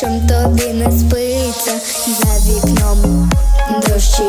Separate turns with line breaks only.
чом тобі не спиться за вікном дощі.